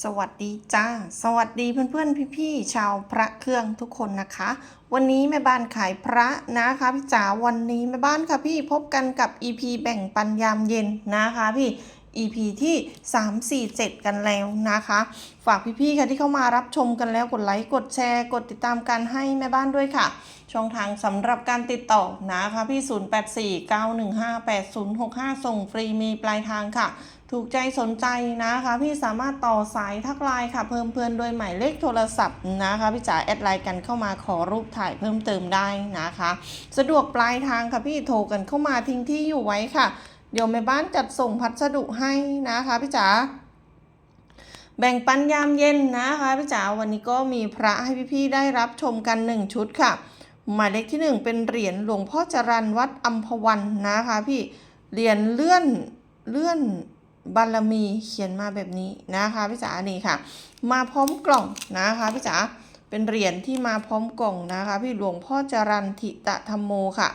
สวัสดีจ้า สวัสดีเพื่อนๆ พี่ๆ ชาวพระเครื่องทุกคนนะคะ วันนี้แม่บ้านขายพระนะคะพี่จ๋าวันนี้แม่บ้านค่ะพี่พบกันกับ EP แบ่งปันยามเย็นนะคะพี่ EP ที่ 3 4 7 กันแล้วนะคะ ฝากพี่ๆค่ะที่เข้ามารับชมกันแล้วกดไลค์กดแชร์ กดติดตามกันให้แม่บ้านด้วยค่ะ ช่องทางสำหรับการติดต่อนะคะพี่ 0849158065 ส่งฟรีมีปลายทางค่ะ ถูกใจสนใจนะคะ พี่สามารถต่อสายทักไลน์ค่ะ เพิ่มเพื่อนโดยหมายเลขโทรศัพท์นะคะ พี่จ๋าแอดไลน์กันเข้ามาขอรูปถ่ายเพิ่มเติมได้นะคะ สะดวกปลายทางค่ะพี่โทรกันเข้ามาทิ้งที่อยู่ไว้ค่ะ เดี๋ยวแม่บ้านจัดส่งพัสดุให้นะคะพี่จ๋าแบ่งปันยามเย็นนะคะพี่จ๋าวันนี้ก็มีพระให้พี่ๆได้รับชมกัน 1 ชุดค่ะ หมายเลขที่ 1 เป็นเหรียญหลวงพ่อจรันวัดอัมพวันนะคะพี่เหรียญเลื่อนเลื่อนบารมีเขียนมาแบบนี้นะคะพี่จ๋านี่ค่ะ มาพร้อมกล่องนะคะพี่จ๋าเป็นเหรียญที่มาพร้อมกล่องนะคะ พี่หลวงพ่อจรันทิตะธรรมโมค่ะ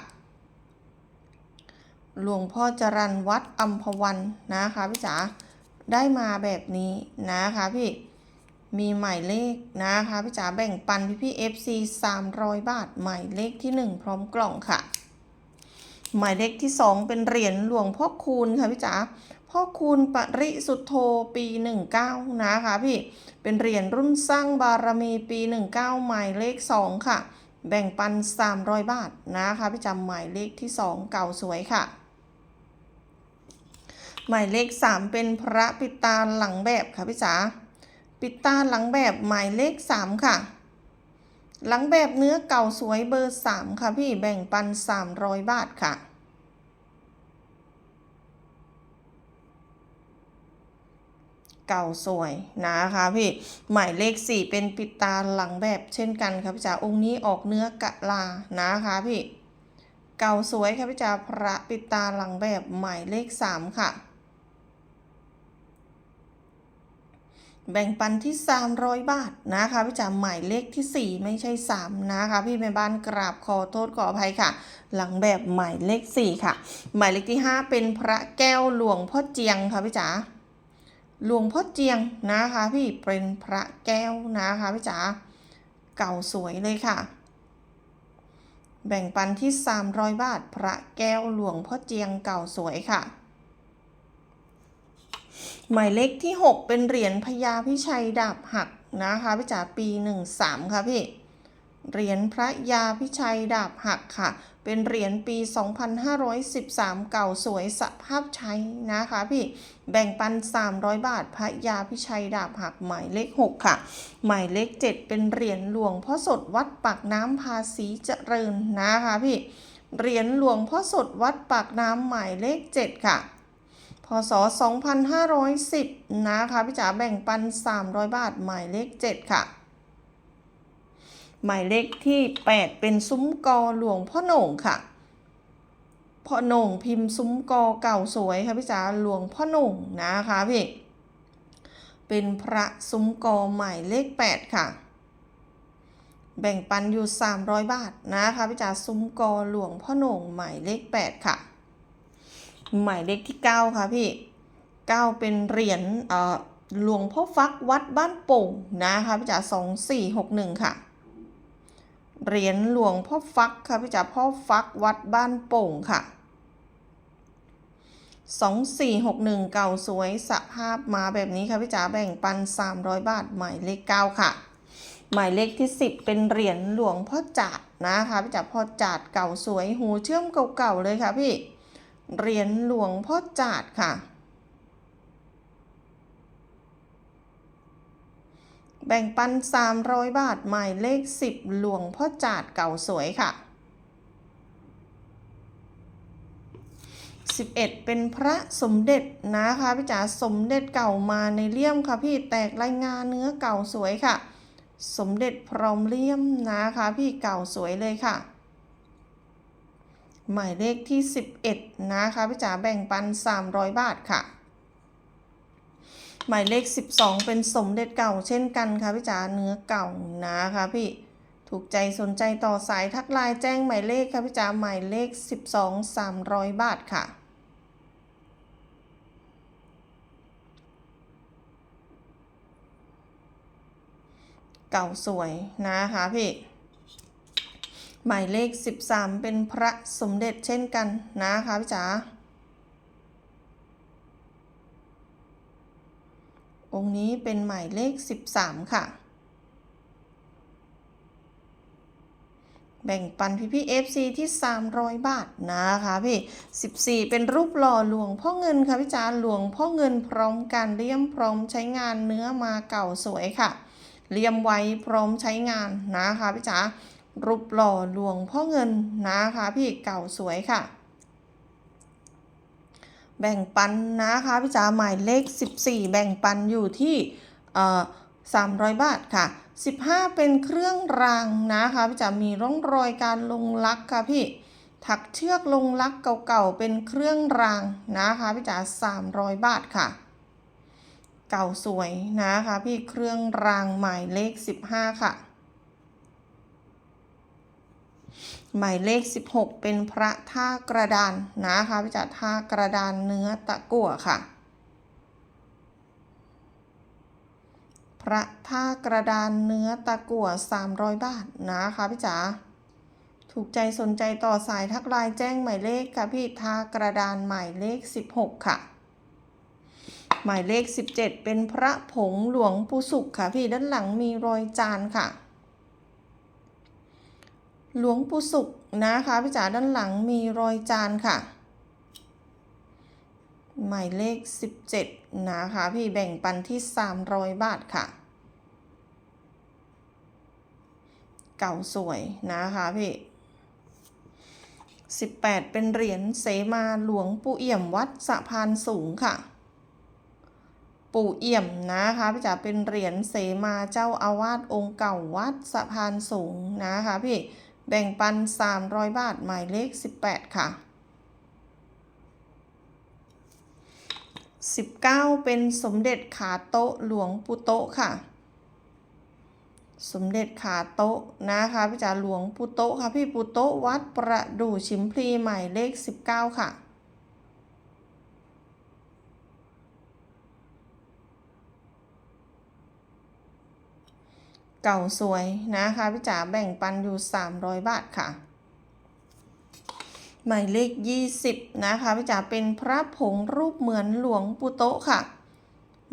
หลวงพ่อจรันวัดอัมพวันนะคะพี่จ๋าได้มาแบบนี้นะคะพี่มีหมายเลขนะคะพี่จ๋าแบ่งปันพี่พี่ FC 300บาทหมายเลขที่1พร้อมกล่องค่ะ หมายเลขที่2เป็นเหรียญหลวงพ่อคูณค่ะพี่จ๋าพ่อคูณปริสุทโธปี 19 นะคะพี่เป็นเหรียญรุ่นสร้างบารมีปี 19 หมายเลข 2 ค่ะ แบ่งปัน 300 บาทนะคะพี่จำหมายเลขที่ 2 เก่าสวยค่ะ หมายเลข 3 เป็นพระปิตาหลังแบบค่ะพี่จ๋าปิตาหลังแบบหมายเลข 3 ค่ะ หลังแบบเนื้อเก่าสวยเบอร์ 3 ค่ะพี่แบ่งปัน 300 บาทค่ะ เก่าสวยนะคะพี่หมายเลข 4 เป็นปิดตาหลังแบบเช่นกันค่ะพี่จ๋าองค์นี้ออกเนื้อกะลานะคะพี่เก่าสวยค่ะพี่จ๋าพระปิดตาหลังแบบหมายเลข 3 ค่ะ แบ่งปันที่ 300 บาทนะคะพี่จ๋าหมายเลขที่ 4 ไม่ใช่ 3 นะคะ พี่แม่บ้านกราบขอโทษขออภัยค่ะ หลังแบบหมายเลข 4 ค่ะ หมายเลขที่ 5 เป็นพระแก้วหลวงพ่อเจียงค่ะพี่จ๋าหลวงพ่อเจียงนะคะ พี่เป็นพระแก้วนะคะพี่จ๋าเก่าสวยเลยค่ะ แบ่งปันที่ 300 บาท พระแก้วหลวงพ่อเจียงเก่าสวยค่ะ หมายเลขที่ 6 เป็นเหรียญพญาพิชัยดาบหักนะคะพี่จ๋าปี 13 ค่ะพี่ เหรียญพระยาพิชัยดาบหักค่ะ เป็นเหรียญปี 2513 เก่าสวยสภาพใช้นะคะพี่ แบ่งปัน 300 บาท พระยาพิชัยดาบหักหมายเลข 6 ค่ะ หมายเลข 7 เป็นเหรียญหลวงพ่อสดวัดปากน้ำภาษีเจริญนะคะพี่ เหรียญหลวงพ่อสดวัดปากน้ำหมายเลข 7 ค่ะ พศ 2510 นะคะพี่จ๋าแบ่งปัน 300 บาท หมายเลข 7 ค่ะ หมายเลขที่ 8 เป็นซุ้มกอหลวงพ่อโหน่งค่ะ พ่อโหน่งพิมพ์ซุ้มกอเก่าสวยค่ะพี่จ๋าหลวงพ่อโหน่งนะคะพี่ เป็นพระซุ้มกอหมายเลข 8 ค่ะ แบ่งปันอยู่ 300 บาทนะคะพี่จ๋าซุ้มกอหลวงพ่อโหน่งหมายเลข 8 ค่ะ หมายเลขที่ 9 ค่ะพี่ 9 เป็นเหรียญหลวงพ่อฟักวัดบ้านโป่งนะคะพี่จ๋า2461ค่ะ เหรียญหลวงพ่อฟักค่ะพี่จ๋าพ่อฟักวัดบ้านโป่งค่ะ2461เก่าสวยสภาพมาแบบนี้ค่ะพี่จ๋าแบ่งปัน300บาทหมายเลข9ค่ะ หมายเลขที่10เป็นเหรียญหลวงพ่อจาดนะคะพี่จ๋าพ่อจาดเก่าสวยหูเชื่อมเก่าๆเลยค่ะพี่ เหรียญหลวงพ่อจาดค่ะ แบ่งปัน 300 บาทหมายเลข 10 หลวงพ่อจาดเก่าสวยค่ะ 11 เป็นพระสมเด็จนะคะพี่จ๋าสมเด็จเก่ามาในเลี่ยมค่ะพี่แตกรายงานเนื้อเก่าสวยค่ะ สมเด็จพร้อมเลี่ยมนะคะพี่เก่าสวยเลยค่ะ หมายเลขที่ 11 นะคะพี่จ๋าแบ่งปัน 300 บาทค่ะ หมายเลข 12 เป็นสมเด็จเก่าเช่นกันค่ะพี่จ๋าเนื้อเก่านะคะพี่ถูกใจสนใจต่อสายทักไลน์แจ้งหมายเลขค่ะพี่จ๋าหมายเลข 12 300 บาทค่ะเก่าสวยนะคะพี่ หมายเลข 13 เป็นพระสมเด็จเช่นกันนะคะพี่จ๋าองค์นี้เป็นหมายเลข 13 ค่ะ แบ่งปันพี่พี่ FC ที่ 300 บาทนะคะพี่ 14 เป็นรูปหล่อหลวงพ่อเงินค่ะพี่จ๋าหลวงพ่อเงินพร้อมการเลี่ยมพร้อมใช้งานเนื้อมาเก่าสวยค่ะ เลี่ยมไว้พร้อมใช้งานนะคะพี่จ๋า รูปหล่อหลวงพ่อเงินนะคะพี่เก่าสวยค่ะ แบ่งปันนะคะพี่จ๋าหมายเลข 14 แบ่งปันอยู่ที่เอ่อ300บาทค่ะ 15 เป็นเครื่องรางนะคะพี่จ๋ามีร่องรอยการลงลักค่ะพี่ถักเชือกลงลักเก่าๆเป็นเครื่องรางนะคะพี่จ๋า300บาทค่ะ เก่าสวยนะคะพี่เครื่องรางหมายเลข 15 ค่ะ หมายเลข 16 เป็นพระท่ากระดานนะคะพี่จ๋าท่ากระดานเนื้อตะกั่วค่ะ พระท่ากระดานเนื้อตะกั่ว 300 บาทนะคะพี่จ๋าถูกใจสนใจต่อสายทักไลน์แจ้งหมายเลขค่ะพี่ท่ากระดานหมายเลข 16 ค่ะ หมายเลข 17 เป็นพระผงหลวงปู่สุขค่ะพี่ด้านหลังมีรอยจานค่ะ หลวงปู่สุขนะคะพี่จ๋าด้านหลังมีรอยจานค่ะ หมายเลข 17 นะคะพี่แบ่งปันที่ 300 บาทค่ะ เก่าสวยนะคะพี่ 18 เป็นเหรียญเสมาหลวงปู่เอี่ยมวัดสะพานสูงค่ะปู่เอี่ยมนะคะพี่จ๋าเป็นเหรียญเสมาเจ้าอาวาสองค์เก่าวัดสะพานสูงนะคะพี่ แบ่งปัน 300 บาท หมายเลข 18 ค่ะ 19 เป็นสมเด็จขาโต๊ะหลวงปู่โต๊ะค่ะ สมเด็จขาโต๊ะนะคะพี่จ๋าหลวงปู่โต๊ะค่ะ พี่ปู่โต๊ะวัดประดู่ชิมพลีหมายเลข 19 ค่ะ เก่าสวยนะคะพี่จ๋าแบ่งปันอยู่ 300 บาทค่ะ หมายเลข 20 นะคะพี่จ๋าเป็นพระผงรูปเหมือนหลวงปู่โตะค่ะ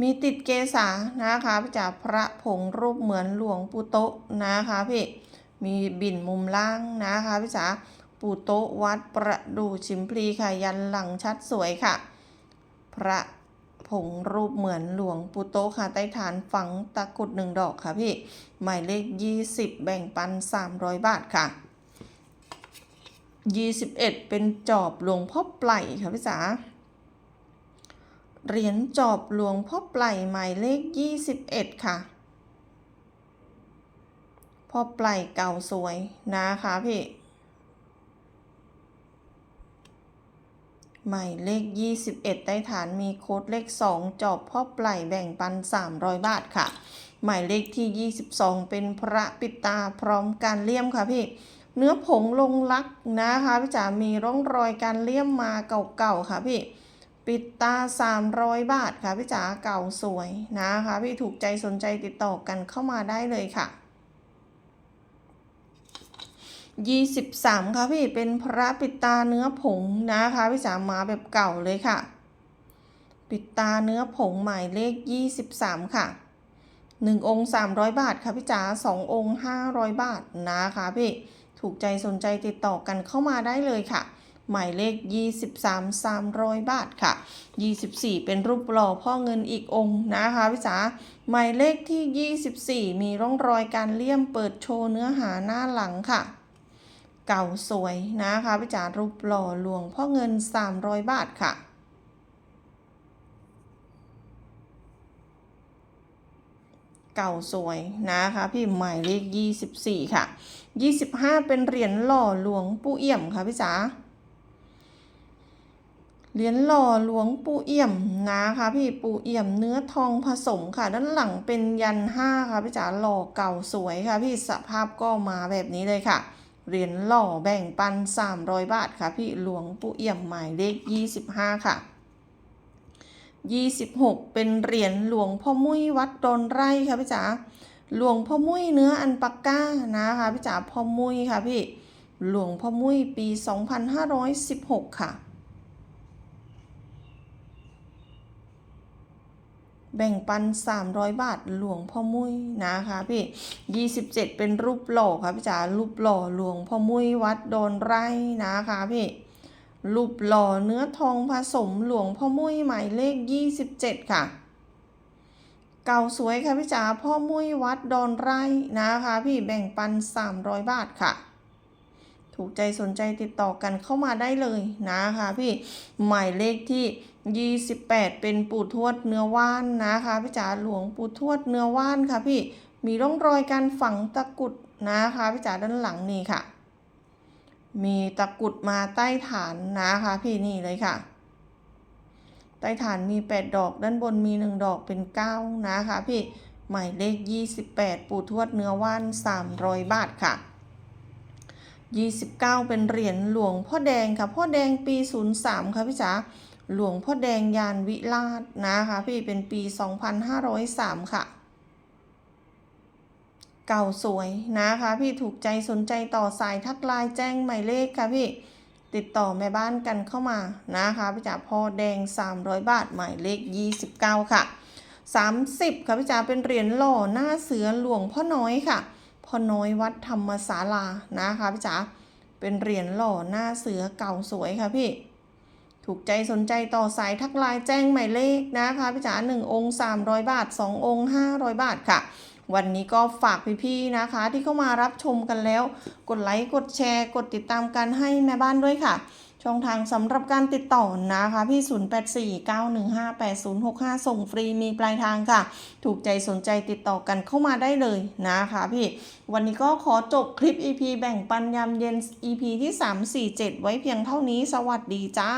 มีติดเกษานะคะพี่จ๋าพระผงรูปเหมือนหลวงปู่โตะนะคะพี่มีบินมุมล่างนะคะพี่จ๋าปู่โตะวัดประดู่ชิมพลีค่ะยันหลังชัดสวยค่ะ พระ งรูปเหมือนหลวงปู่โตค่ะใต้ฐานฝังตะกรุดหนึ่งดอกค่ะพี่ หมายเลข 20 แบ่งปัน 300 บาทค่ะ 21 เป็นจอบหลวงพ่อไปลค่ะพี่จ๋าเหรียญจอบหลวงพ่อไปลหมายเลข 21 ค่ะพ่อไปลเก่าสวยนะคะพี่ หมายเลข 21 ใต้ฐานมีโค้ดเลข 2 จอบพ่อไปลแบ่งปัน 300 บาทค่ะ หมายเลขที่ 22 เป็นพระปิตาพร้อมการเลี่ยมค่ะพี่ เนื้อผงลงลักนะคะพี่จ๋ามีร่องรอยการเลี่ยมมาเก่าๆค่ะพี่ ปิดตา 300 บาทค่ะพี่จ๋าเก่าสวยนะคะพี่ถูกใจสนใจติดต่อกันเข้ามาได้เลยค่ะ 23 ค่ะพี่เป็นพระปิดตาเนื้อผงนะคะ พี่จ๋ามาแบบเก่าเลยค่ะ ปิดตาเนื้อผงหมายเลข 23 ค่ะ 1 องค์ 300 บาทค่ะพี่จ๋า2องค์ 500 บาทนะคะพี่ถูกใจสนใจติดต่อกันเข้ามาได้เลยค่ะ หมายเลข 23 300 บาทค่ะ 24 เป็นรูปหล่อพ่อเงินอีกองค์นะคะพี่จ๋าหมายเลขที่ 24 มีร่องรอยการเลี่ยมเปิดโชว์เนื้อหาหน้าหลังค่ะ เก่าสวยนะคะพี่จ๋ารูปหล่อหลวงพ่อเงิน 300 บาทค่ะเก่าสวยนะคะ พี่หมายเลข 24 ค่ะ 25 เป็นเหรียญหล่อหลวงปู่เอี่ยมค่ะพี่จ๋าเหรียญหล่อหลวงปู่เอี่ยมนะคะพี่ปู่เอี่ยมเนื้อทองผสมค่ะ ด้านหลังเป็นยันห้าค่ะพี่จ๋าหล่อเก่าสวยค่ะ พี่สภาพก็มาแบบนี้เลยค่ะ เหรียญหล่อแบ่งปัน 300 บาทค่ะ พี่หลวงปู่เอี่ยมหมายเลข 25 ค่ะ 26 เป็นเหรียญหลวงพ่อมุ้ยวัดดอนไร่ค่ะพี่จ๋าหลวงพ่อมุ้ยเนื้ออันปากก้านะคะพี่จ๋าพ่อมุ้ยค่ะพี่หลวงพ่อมุ้ยปี 2516 ค่ะ แบ่งปัน 300 บาทหลวงพ่อมุ้ยนะคะพี่ 27 เป็นรูปหล่อค่ะพี่จ๋ารูปหล่อหลวงพ่อมุ้ยวัดโดนไร่นะคะพี่รูปหล่อเนื้อทองผสมหลวงพ่อมุ้ยหมายเลข 27 ค่ะ เก่าสวยค่ะพี่จ๋าพ่อมุ้ยวัดดอนไร่นะคะ พี่แบ่งปัน 300 บาทค่ะ ถูกใจสนใจติดต่อกันเข้ามาได้เลยนะคะพี่หมายเลขที่ 28 เป็นปู่ทวดเนื้อว่านนะคะพี่จ๋าหลวงปู่ทวดเนื้อว่านค่ะพี่มีร่องรอยการฝังตะกุดนะคะพี่จ๋าด้านหลังนี่ค่ะ มีตะกุดมาใต้ฐานนะคะพี่นี่เลยค่ะ ใต้ฐานมี 8 ดอกด้านบนมี 1 ดอกเป็น 9 นะคะพี่หมายเลข 28 ปู่ทวดเนื้อว่าน 300 บาทค่ะ 29 เป็นเหรียญหลวงพ่อแดงค่ะ พ่อแดงปี 03 ค่ะพี่จ๋า หลวงพ่อแดงยานวิราชนะคะพี่เป็นปี 2503 ค่ะ เก่าสวยนะคะพี่ถูกใจสนใจต่อสายทักไลน์แจ้งหมายเลขค่ะพี่ติดต่อแม่บ้านกันเข้ามานะคะพี่จ๋าพ่อแดง 300 บาทหมายเลข 29 ค่ะ 30 ค่ะพี่จ๋าเป็นเหรียญหล่อหน้าเสือหลวงพ่อน้อยค่ะ พ่อน้อยวัดธรรมศาลานะคะพี่จ๋าเป็นเหรียญหล่อหน้าเสือเก่าสวยค่ะพี่ ถูกใจสนใจต่อสายทักไลน์แจ้งหมายเลขนะคะพี่จ๋า1องค์300บาท2องค์500บาทค่ะ วันนี้ก็ฝากพี่ๆนะคะ ที่เข้ามารับชมกันแล้ว กดไลค์กดแชร์ กดติดตามกันให้แม่บ้านด้วยค่ะ ช่องทางสำหรับการติดต่อนะคะพี่ 0849158065 ส่งฟรีมีปลายทางค่ะ ถูกใจสนใจติดต่อกันเข้ามาได้เลยนะคะพี่ วันนี้ก็ขอจบคลิป EP แบ่งปันยามเย็น EP ที่ 347 ไว้เพียงเท่านี้สวัสดีจ้า